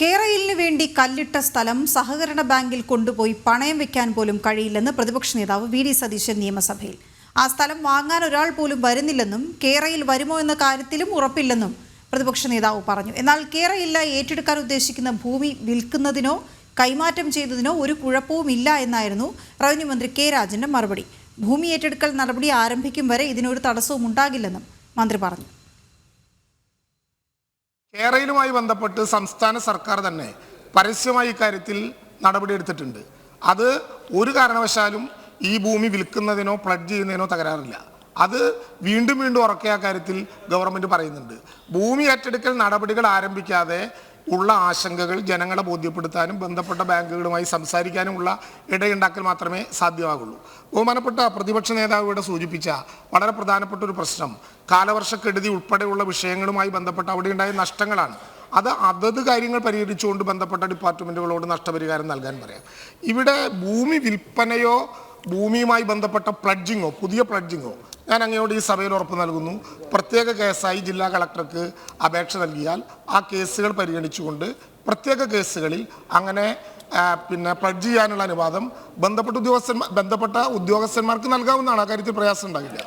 കേരളിന് വേണ്ടി കല്ലിട്ട സ്ഥലം സഹകരണ ബാങ്കിൽ കൊണ്ടുപോയി പണയം വെക്കാൻ പോലും കഴിയില്ലെന്ന് പ്രതിപക്ഷ നേതാവ് വി ഡി സതീശൻ നിയമസഭയിൽ. ആ സ്ഥലം വാങ്ങാൻ ഒരാൾ പോലും വരുന്നില്ലെന്നും കേരയിൽ വരുമോ എന്ന കാര്യത്തിലും ഉറപ്പില്ലെന്നും പ്രതിപക്ഷ നേതാവ് പറഞ്ഞു. എന്നാൽ കേരയില്ല ഏറ്റെടുക്കാൻ ഉദ്ദേശിക്കുന്ന ഭൂമി വിൽക്കുന്നതിനോ കൈമാറ്റം ചെയ്തതിനോ ഒരു കുഴപ്പവും ഇല്ല എന്നായിരുന്നു റവന്യൂ മന്ത്രി കെ രാജന്റെ മറുപടി. ഭൂമി ഏറ്റെടുക്കൽ നടപടി ആരംഭിക്കും വരെ ഇതിനൊരു തടസ്സവും ഉണ്ടാകില്ലെന്നും മന്ത്രി പറഞ്ഞു. കേരളയുമായി ബന്ധപ്പെട്ട് സംസ്ഥാന സർക്കാർ തന്നെ പരസ്യമായി ഇക്കാര്യത്തിൽ നടപടിയെടുത്തിട്ടുണ്ട്. അത് ഒരു കാരണവശാലും ഈ ഭൂമി വിൽക്കുന്നതിനോ പ്ലഡ് ചെയ്യുന്നതിനോ തകരാറില്ല. അത് വീണ്ടും വീണ്ടും ഉറക്കിയ കാര്യത്തിൽ ഗവൺമെന്റ് പറയുന്നുണ്ട്. ഭൂമി ഏറ്റെടുക്കൽ നടപടികൾ ആരംഭിക്കാതെ ഉള്ള ആശങ്കകൾ ജനങ്ങളെ ബോധ്യപ്പെടുത്താനും ബന്ധപ്പെട്ട ബാങ്കുകളുമായി സംസാരിക്കാനുമുള്ള ഇടയുണ്ടാക്കൽ മാത്രമേ സാധ്യമാകുള്ളൂ. ബഹുമാനപ്പെട്ട പ്രതിപക്ഷ നേതാവ് ഇവിടെ സൂചിപ്പിച്ച വളരെ പ്രധാനപ്പെട്ട ഒരു പ്രശ്നം കാലവർഷക്കെടുതി ഉൾപ്പെടെയുള്ള വിഷയങ്ങളുമായി ബന്ധപ്പെട്ട അവിടെ ഉണ്ടായ നഷ്ടങ്ങളാണ്. അത് അതത് കാര്യങ്ങൾ പരിഹരിച്ചുകൊണ്ട് ബന്ധപ്പെട്ട ഡിപ്പാർട്ട്മെന്റുകളോട് നഷ്ടപരിഹാരം നൽകാൻ പറയാം. ഇവിടെ ഭൂമി വിൽപ്പനയോ ഭൂമിയുമായി ബന്ധപ്പെട്ട പ്ലഡ്ജിങ്ങോ പുതിയ പ്ലഡ്ജിങ്ങോ ഞാൻ അങ്ങയോട് ഈ സഭയിൽ ഉറപ്പ് നൽകുന്നു. പ്രത്യേക കേസായി ജില്ലാ കളക്ടർക്ക് അപേക്ഷ നൽകിയാൽ ആ കേസുകൾ പരിഗണിച്ചുകൊണ്ട് പ്രത്യേക കേസുകളിൽ അങ്ങനെ പിന്നെ പ്ലഡ്ജ് ചെയ്യാനുള്ള അനുവാദം ബന്ധപ്പെട്ട ഉദ്യോഗസ്ഥന്മാർ ബന്ധപ്പെട്ട ഉദ്യോഗസ്ഥന്മാർക്ക് നൽകാവുന്നതാണ്. ആ കാര്യത്തിൽ പ്രയാസം ഉണ്ടാകില്ല.